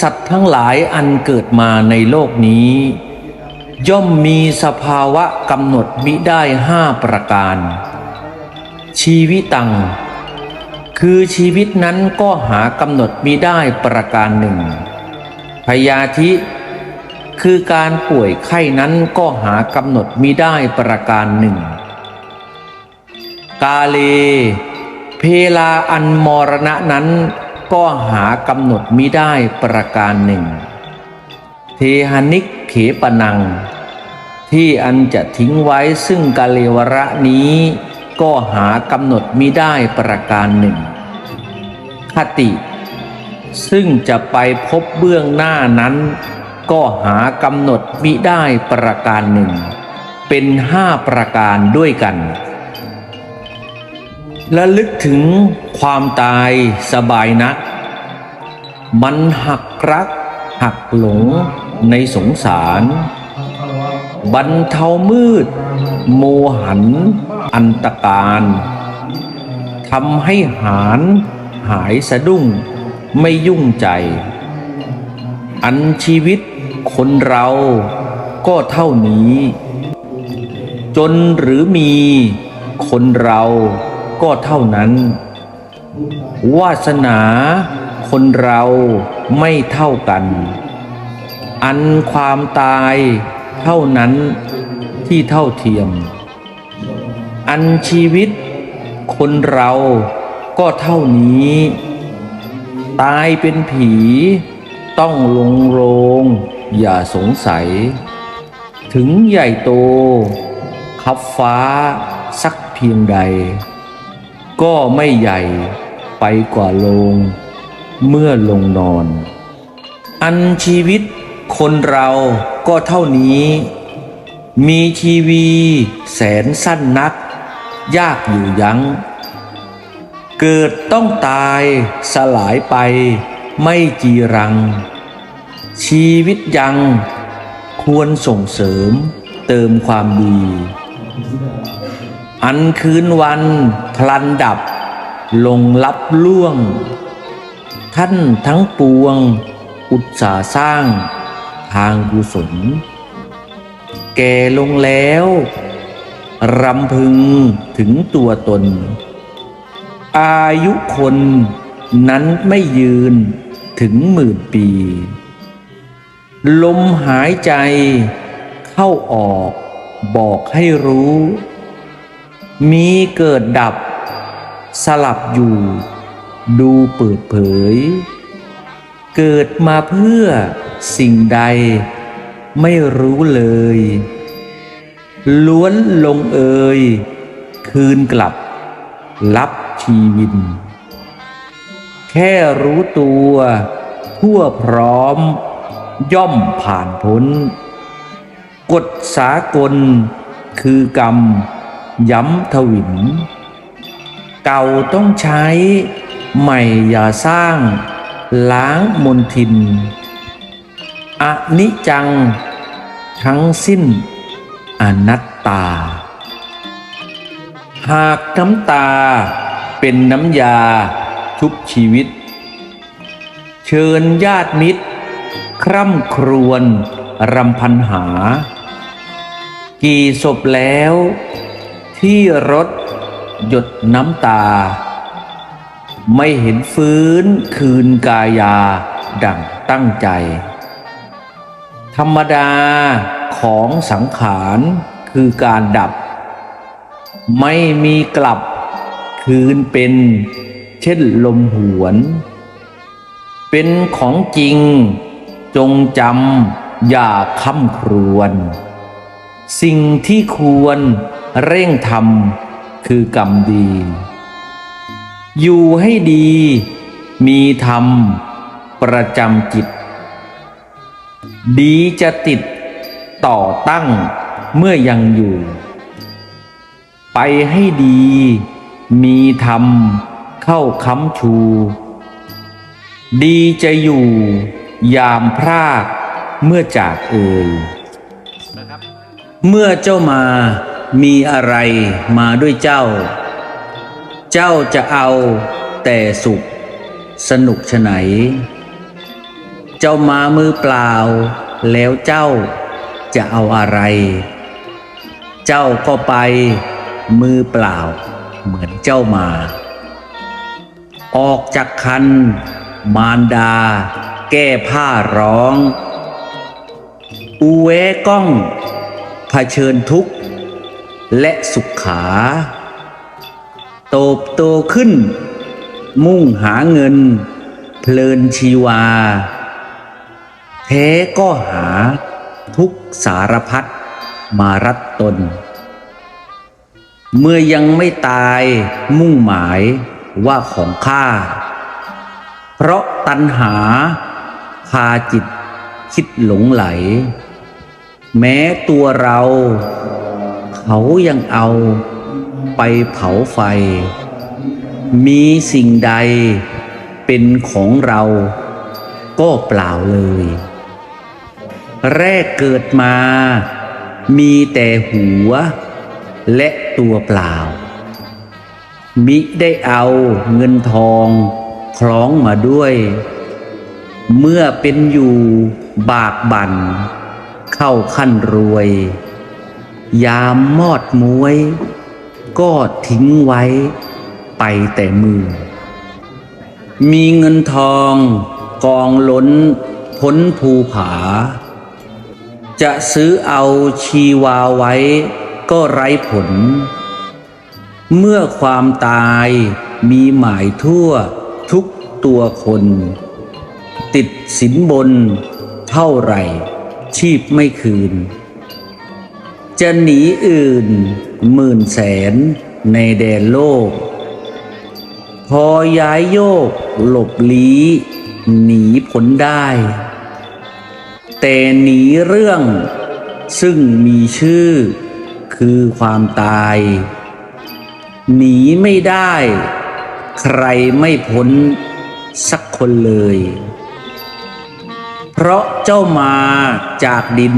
สัตว์ทั้งหลายอันเกิดมาในโลกนี้ ย่อมมีสภาวะกำหนดมิได้ห้าประการ ชีวิตัง คือชีวิตนั้นก็หากำหนดมิได้ประการหนึ่ง พยาธิ คือการป่วยไข้นั้นก็หากำหนดมิได้ประการหนึ่ง กาเล เพลาอันมรณะนั้น ก็หากำหนดมิได้ประการหนึ่ง เทหานิกเขปนัง ที่อันจะทิ้งไว้ซึ่งกาเลวระนี้ ก็หากำหนดมิได้ประการหนึ่งคติ ซึ่งจะไปพบเบื้องหน้านั้น ก็หากำหนดมิได้ประการหนึ่ง เป็นห้าประการด้วยกันและลึกถึง ความตายสบายนัก มันหักรัก หักหลงในสงสาร บรรเทามืด โมหัน อันตการทำให้หารหายสะดุ้งไม่ยุ่งใจ อันชีวิตคนเราก็เท่านี้ จนหรือมีคนเราก็เท่านั้น วาสนาคนเราไม่เท่ากัน อันความตายเท่านั้นที่เท่าเทียม อันชีวิตคนเราก็เท่านี้ ตายเป็นผีต้องลงโรง อย่าสงสัย ถึงใหญ่โตขับฟ้าสักเพียงใด ก็ไม่ใหญ่ ไปกว่าโลง เมื่อลงนอน อันชีวิตคนเราก็เท่านี้ มีชีวีแสนสั้นนัก ยากอยู่ยัง้ง เกิดต้องตายสลายไปไม่จีรัง ชีวิตยังควรส่งเสริมเติมความดี อันคืนวันพลันดับ ลงลับล่วง ท่านทั้งปวง อุตสาสร้าง ทางกุศล แก่ลงแล้วรำพึงถึงตัวตน อายุคนนั้นไม่ยืนถึงหมื่นปี ลมหายใจเข้าออกบอกให้รู้ มีเกิดดับ สลับอยู่ ดูเปิดเผย เกิดมาเพื่อสิ่งใด ไม่รู้เลย ล้วนลงเอย คืนกลับ รับชีวิน แค่รู้ตัวทั่วพร้อม ย่อมผ่านพ้น กฎสากลคือกรรมย้ำทวิน เก่าต้องใช้ ใหม่อย่าสร้าง ล้างมนทินอนิจจัง ทั้งสิ้น อนัตตา หากน้ำตาเป็นน้ำยาชุบชีวิต เชิญญาติมิตร คร่ำครวญรำพันหา กี่ศพแล้วที่รถ หยดน้ำตา ไม่เห็นฟื้นคืนกายา ดั่งตั้งใจ ธรรมดาของสังขารคือการดับ ไม่มีกลับคืนเป็นเช่นลมหวน เป็นของจริงจงจำอย่าคำครวญสิ่งที่ควรเร่งทำ คือกรรมดี อยู่ให้ดี มีธรรม ประจำจิต ดีจะติดต่อตั้งเมื่อยังอยู่ ไปให้ดี มีธรรม เข้าค้ำชู ดีจะอยู่ ยามพรากเมื่อจากเอ่ยเมื่อเจ้ามา มีอะไรมาด้วยเจ้า เจ้าจะเอาแต่สุข สนุกฉไหน เจ้ามามือเปล่า แล้วเจ้าจะเอาอะไร เจ้าก็ไปมือเปล่า เหมือนเจ้ามา ออกจากคัน มารดา แก้ผ้าร้อง อูเวก้องเผชิญทุกข์ และสุขขา โตบโตขึ้น มุ่งหาเงิน เพลินชีวา แท้ก็หาทุกสารพัดมารัดตน เมื่อยังไม่ตายมุ่งหมายว่าของข้า เพราะตัณหาพาจิตคิดหลงไหล แม้ตัวเรา เขายังเอาไปเผาไฟ มีสิ่งใดเป็นของเราก็เปล่าเลย แรกเกิดมา มีแต่หัว และตัวเปล่า มิได้เอาเงินทองคล้องมาด้วย เมื่อเป็นอยู่บากบั่น เข้าขั้นรวย ยามมอดมวย ก็ทิ้งไว้ไปแต่มือ มีเงินทองกองล้นพ้นภูผา จะซื้อเอาชีวาไว้ก็ไร้ผล เมื่อความตายมีหมายทั่วทุกตัวคน ติดสินบนเท่าไหร่ชีพไม่คืน จะหนีอื่นหมื่นแสนในแดนโลก พอย้ายโยกหลบลี้ หนีพ้นได้ แต่หนีเรื่องซึ่งมีชื่อคือความตาย หนีไม่ได้ ใครไม่พ้นสักคนเลย เพราะเจ้ามาจากดิน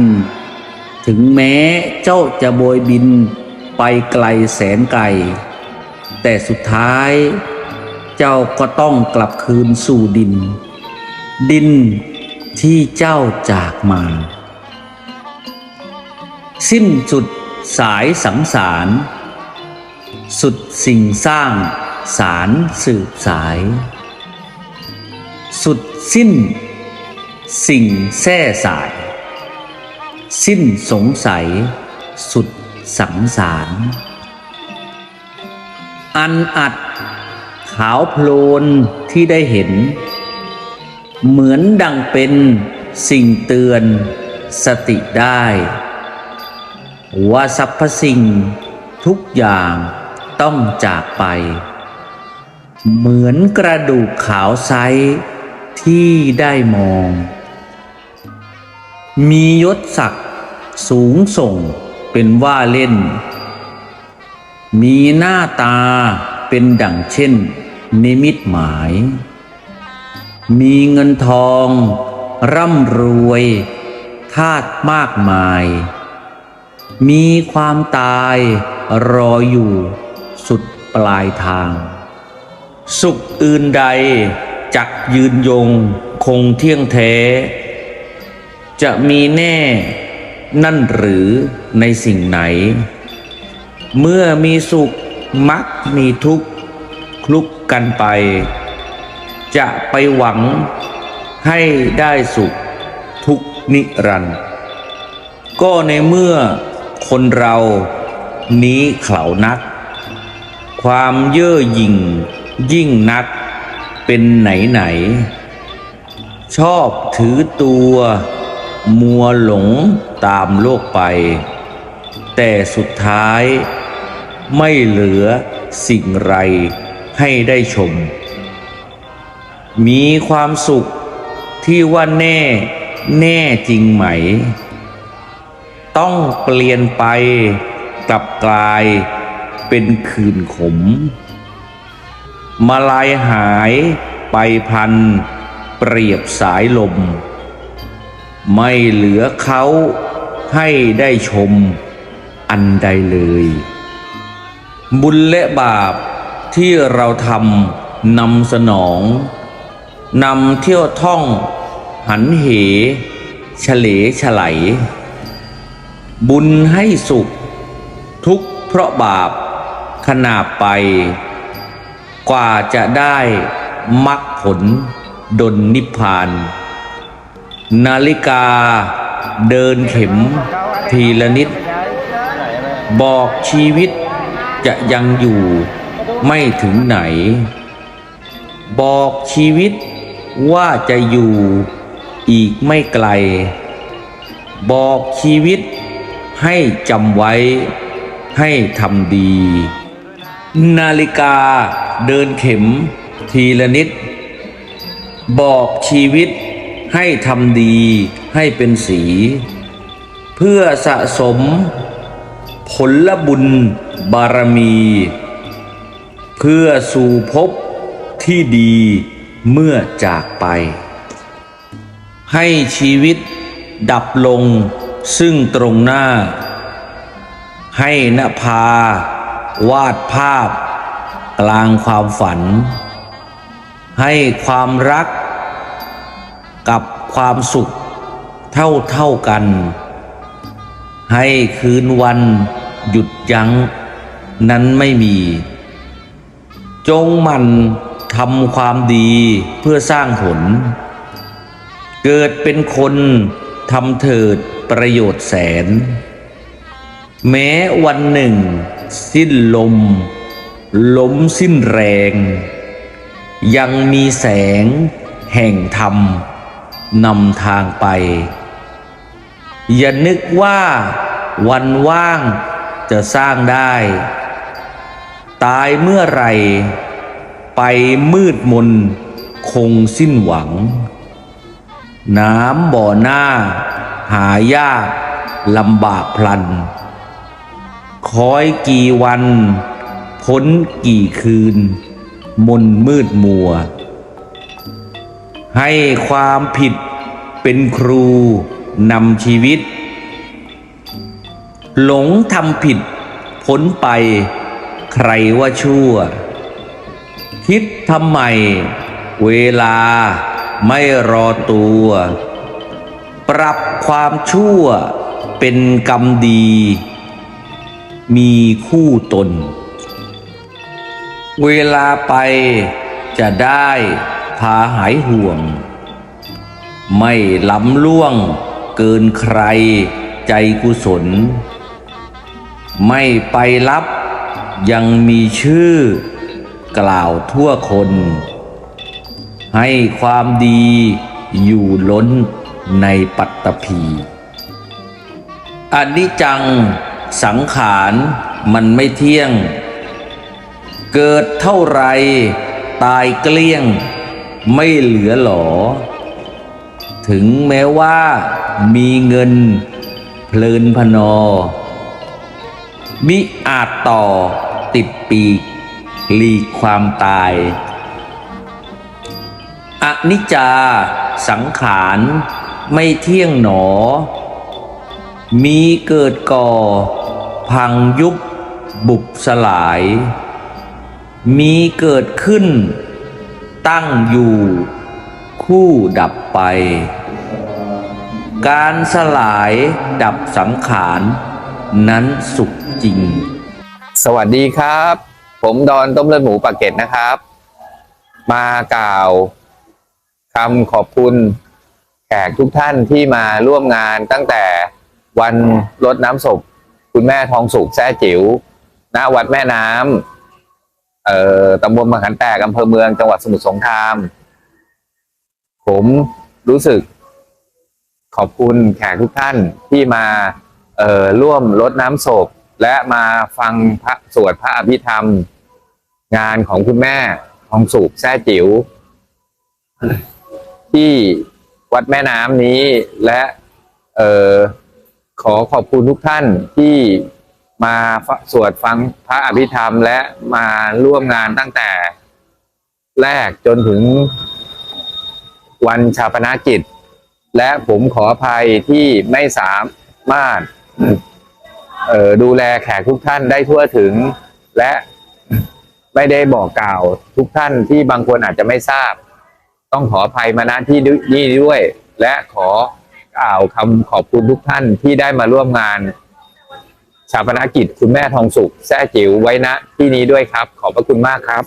ถึงแม้เจ้าจะโบยบินไปไกลแสนไกล แต่สุดท้าย เจ้าก็ต้องกลับคืนสู่ดิน ดินที่เจ้าจากมา สิ้นสุดสายสังสาร สุดสิ่งสร้างสารสืบสาย สุดสิ้น สิ่งแท้สาย สิ้นสงสัย สุดสังสาร อันอัดขาวโพลนที่ได้เห็น เหมือนดังเป็นสิ่งเตือนสติได้ ว่าสรรพสิ่งทุกอย่างต้องจากไป เหมือนกระดูกขาวไซที่ได้มอง มียศศักดิ์สูงส่งเป็นว่าเล่น มีหน้าตาเป็นดั่งเช่น นิมิตหมาย มีเงินทอง ร่ำรวยทาตมากมาย มีความตายรออยู่สุดปลายทาง สุขอื่นใดจักยืนยงคงเที่ยงแท้ จะมีแน่นั่นหรือในสิ่งไหน เมื่อมีสุขมักมีทุกข์คลุกกันไป จะไปหวังให้ได้สุขทุกนิรันด์ก็ในเมื่อคนเรานี้เข่านัก ความเย่อหยิ่งยิ่งนักเป็นไหนไหน ชอบถือตัว มัวหลงตามโลกไป แต่สุดท้ายไม่เหลือสิ่งไรให้ได้ชม มีความสุขที่ว่าแน่แน่จริงไหม ต้องเปลี่ยนไปกลับกลายเป็นคืนขม มาลายหายไปพันเปรียบสายลม ไม่เหลือเขาให้ได้ชมอันใดเลย บุญและบาปที่เราทำนำสนองนำเที่ยวท่อง หันเหเฉลฉไลบุญให้สุข ทุกเพราะบาปขนาบไป กว่าจะได้มรรคผลดลนิพพาน นาฬิกาเดินเข็มทีละนิด บอกชีวิตจะยังอยู่ไม่ถึงไหน บอกชีวิตว่าจะอยู่อีกไม่ไกล บอกชีวิตให้จำไว้ให้ทำดี นาฬิกาเดินเข็มทีละนิด บอกชีวิต ให้ทำดีให้เป็นสี เพื่อสะสม ผลบุญบารมี เพื่อสู่ภพที่ดีเมื่อจากไป ให้ชีวิตดับลงซึ่งตรงหน้า ให้นภาวาดภาพ กลางความฝัน ให้ความรัก กับความสุขเท่าเท่ากัน ให้คืนวันหยุดยัง้งนั้นไม่มี จงมันทำความดีเพื่อสร้างผล เกิดเป็นคนทำเถิดประโยชน์แสน แม้วันหนึ่ง สิ้นลม ล้มสิ้นแรง ยังมีแสงแห่งธรรม นำทางไป อย่านึกว่าวันว่างจะสร้างได้ ตายเมื่อไรไปมืดมนคงสิ้นหวัง น้ำบ่อหน้า หายากลำบากพลัน คอยกี่วัน พ้นกี่คืน มนมืดมัว ให้ความผิด เป็นครูนำชีวิต หลงทำผิดพ้นไปใครว่าชั่ว คิดทำไม เวลาไม่รอตัว ปรับความชั่วเป็นกรรมดี มีคู่ตน เวลาไปจะได้พาหายห่วง ไม่ล้ำล่วงเกินใครใจกุศล ไม่ไปรับยังมีชื่อกล่าวทั่วคน ให้ความดีอยู่ล้นในปัตตภีอันนี้จังสังขารมันไม่เที่ยง เกิดเท่าไรตายเกลี้ยง ไม่เหลือหลอ ถึงแม้ว่ามีเงินเพลินพนอ มิอาจต่อติดปีกหลีกความตาย อนิจจาสังขารไม่เที่ยงหนอ มีเกิดก่อ พังยุบบุบสลาย มีเกิดขึ้น ตั้งอยู่ คู่ดับไป การสลายดับสังขารนั้นสุขจริง สวัสดีครับ ผมดอนต้มเลือดหมูปากเกร็ดนะครับ มากล่าวคำขอบคุณแขกทุกท่านที่มาร่วมงานตั้งแต่วันรดน้ำศพ คุณแม่ทองสุขแซ่จิ๋วณวัดแม่น้ำเอ่อตำบลบางขันแตกอำเภอเมืองจังหวัดสมุทรสงคราม ผมรู้สึก ขอบคุณแขกทุกท่านที่มาร่วมรดน้ำศพ และมาฟังพระสวดพระอภิธรรม งานของคุณแม่ทองสุขแซ่จิ๋วที่วัดแม่น้ำนี้และเออขอขอบคุณทุกท่านที่มาสวดฟังพระอภิธรรมและมาร่วมงานตั้งแต่แรกจนถึงวันชาปนากิจ และผมขออภัยที่ไม่สามารถออดูแลแขกทุกท่านได้ทั่วถึง และไม่ได้บอกกล่าวทุกท่านที่บางคนอาจจะไม่ทราบ ต้องขออภัยมาณที่นี่ด้วย และขอกล่าวคำขอบคุณทุกท่านที่ได้มาร่วมงานชาปนกิจคุณแม่ทองสุขแซ่จิ๋วไว้ณที่นี้ด้วยครับ ขอบพระคุณมากครับ